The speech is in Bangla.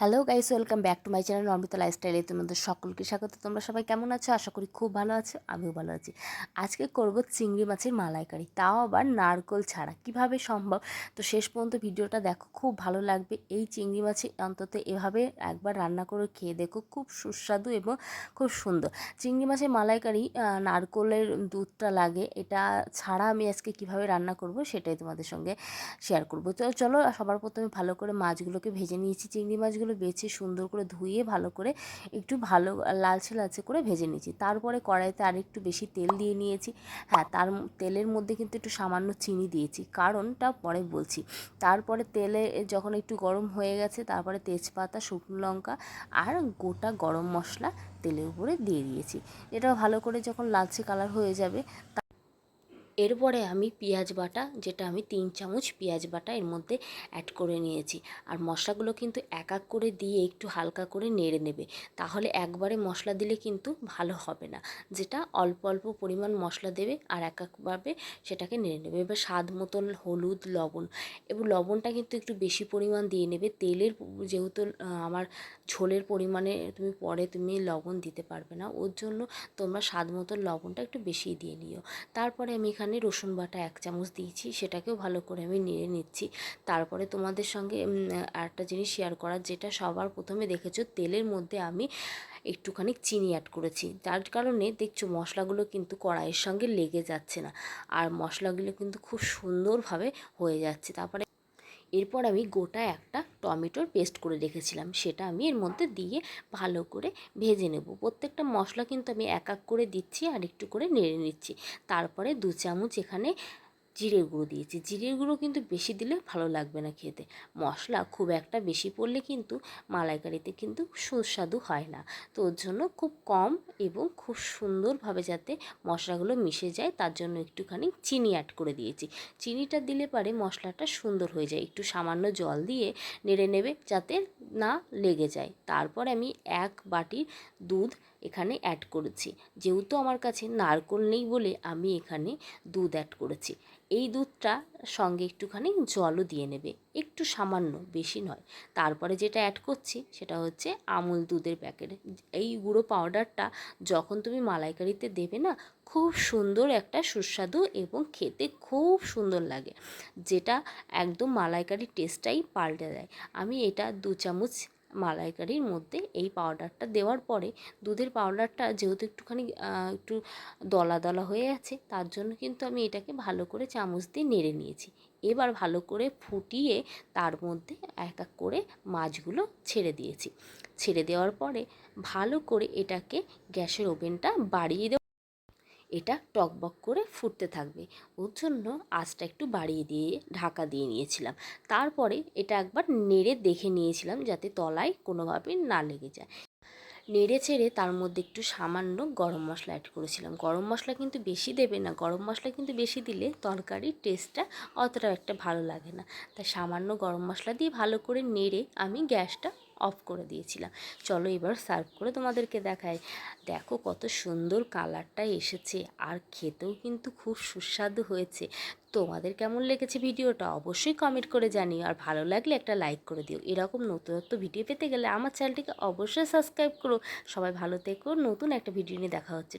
Hello guys welcome back to my channel Amrita লাইফস্টাইলে তোমাদের সকলকে স্বাগত। তোমরা সবাই কেমন আছো? আশা করি খুব ভালো আছো, আমিও ভালো আছি। আজকে করব চিংড়ি মাছের মালাইকারি, তাও আবার নারকোল ছাড়া। কীভাবে সম্ভব? তো শেষ পর্যন্ত ভিডিওটা দেখো, খুব ভালো লাগবে। এই চিংড়ি মাছে অন্তত এভাবে একবার রান্না করে খেয়ে দেখো, খুব সুস্বাদু এবং খুব সুন্দর। চিংড়ি মাছের মালাইকারি নারকোলের দুধটা লাগে, এটা ছাড়া আমি আজকে কীভাবে রান্না করব সেটাই তোমাদের সঙ্গে শেয়ার করব। তো চলো, সবার প্রথমে ভালো করে মাছগুলোকে ভেজে নিয়েছি। চিংড়ি মাছগুলো বেছে সুন্দর করে ধুয়ে ভালো করে একটু ভালো লালচে লালচে করে ভেজে নিয়েছি। তারপরে কড়াইতে আর একটু বেশি তেল দিয়ে নিয়েছি। হ্যাঁ তার তেলের মধ্যে কিন্তু একটু সামান্য চিনি দিয়েছি। কারণটা পরে বলছি। তারপরে তেলে যখন একটু গরম হয়ে গেছে, তারপরে তেজপাতা, শুকনো লঙ্কা আর গোটা গরম মশলা তেলের উপরে দিয়ে দিয়েছি। এটা ভালো করে যখন লালচে কালার হয়ে যাবে এরপরে আমি পেঁয়াজ বাটা, যেটা আমি তিন চামচ পেঁয়াজ বাটা এর মধ্যে অ্যাড করে নিয়েছি। আর মশলাগুলো কিন্তু এক এক করে দিয়ে একটু হালকা করে নেড়ে নেবে। তাহলে একবারে মশলা দিলে কিন্তু ভালো হবে না। যেটা অল্প অল্প পরিমাণ মশলা দেবে আর এক একভাবে সেটাকে নেড়ে নেবে। এবার স্বাদ মতন হলুদ, লবণ, এবং লবণটা কিন্তু একটু বেশি পরিমাণ দিয়ে নেবে। তেলের যেহেতু আমার ঝোলের পরিমাণে তুমি পরে তুমি লবণ দিতে পারবে না। ওর জন্য তোমরা স্বাদ মতো লবণটা একটু বেশি দিয়ে নিও। তারপরে আমি এখানে রসুন বাটা এক চামচ দিয়েছি, সেটাকেও ভালো করে আমি নিয়ে নিচ্ছি। তারপরে তোমাদের সঙ্গে আরেকটা জিনিস শেয়ার করার, যেটা সবার প্রথমে দেখেছ, তেলের মধ্যে আমি একটুখানি চিনি অ্যাড করেছি। তার কারণে দেখছ মশলাগুলো কিন্তু কড়াইয়ের সঙ্গে লেগে যাচ্ছে না। আর মশলাগুলো কিন্তু খুব সুন্দরভাবে হয়ে যাচ্ছে। তারপরে এরপর আমি গোটা একটা টমেটোর পেস্ট করে রেখেছিলাম। সেটা আমি এর মধ্যে দিয়ে ভালো করে ভেজে নেব। প্রত্যেকটা মশলা কিন্তু আমি এক এক করে দিচ্ছি আর একটু করে নেড়ে নিচ্ছি। তারপরে দু চামচ এখানে জিরে গুঁড়ো দিয়েছি। জিরের গুঁড়ো কিন্তু বেশি দিলে ভালো লাগবে না খেতে। মশলা খুব একটা বেশি পড়লে কিন্তু মালাইকারিতে কিন্তু সুস্বাদু হয় না। তো ওর জন্য খুব কম এবং খুব সুন্দরভাবে যাতে মশলাগুলো মিশে যায়, তার জন্য একটুখানি চিনি অ্যাড করে দিয়েছি। চিনিটা দিলে পারে মশলাটা সুন্দর হয়ে যায়। একটু সামান্য জল দিয়ে নেড়ে নেবে যাতে না লেগে যায়। তারপর আমি এক বাটির দুধ এখানে অ্যাড করেছি। যেহেতু আমার কাছে নারকোল নেই বলে আমি এখানে দুধ অ্যাড করেছি। এই দুধটা সঙ্গে একটুখানি জলও দিয়ে নেবে, একটু সামান্য, বেশি নয়। তারপরে যেটা অ্যাড করছি সেটা হচ্ছে আমুল দুধের প্যাকেট এই গুঁড়ো পাউডারটা যখন তুমি মালাইকারিতে দেবে না, খুব সুন্দর একটা সুস্বাদু এবং খেতে খুব সুন্দর লাগে। যেটা একদম মালাইকারির টেস্টটাই পাল্টে দেয়। আমি এটা দু চামচ মালাইকারির মধ্যে এই পাউডারটা দেওয়ার পরে দুধের পাউডারটা যেহেতু একটুখানি একটু দলা দলা হয়ে আছে, তার জন্য কিন্তু আমি এটাকে ভালো করে চামচ দিয়ে নেড়ে নিয়েছি। এবার ভালো করে ফুটিয়ে তার মধ্যে এক এক করে মাছগুলো ছেড়ে দিয়েছি। ছেড়ে দেওয়ার পরে ভালো করে এটাকে গ্যাসের ওভেনটা বাড়িয়ে এটা টকবক করে ফুটতে থাকবে। ওর জন্য আঁচটা একটু বাড়িয়ে দিয়ে ঢাকা দিয়ে নিয়েছিলাম। তারপরে এটা একবার নেড়ে দেখে নিয়েছিলাম যাতে তলায় কোনোভাবে না লেগে যায়। নেড়ে ছেড়ে তার মধ্যে একটু সামান্য গরম মশলা অ্যাড করেছিলাম। গরম মশলা কিন্তু বেশি দেবে না। গরম মশলা কিন্তু বেশি দিলে তরকারির টেস্টটা অতটা একটা ভালো লাগে না। তাই সামান্য গরম মশলা দিয়ে ভালো করে নেড়ে আমি গ্যাসটা অফ করে দিয়েছিলাম। চলো এবার সার্ভ করে তোমাদেরকে দেখাই। দেখো কত সুন্দর কালারটা এসেছে, আর খেতেও কিন্তু খুব সুস্বাদু হয়েছে। তোমাদের কেমন লেগেছে ভিডিওটা অবশ্যই কমেন্ট করে জানিও, আর ভালো লাগলে একটা লাইক করে দিও। এরকম নতুনত্ব ভিডিও পেতে গেলে আমার চ্যানেলটিকে অবশ্যই সাবস্ক্রাইব করো। সবাই ভালো থেকো, নতুন একটা ভিডিও নিয়ে দেখা হচ্ছে।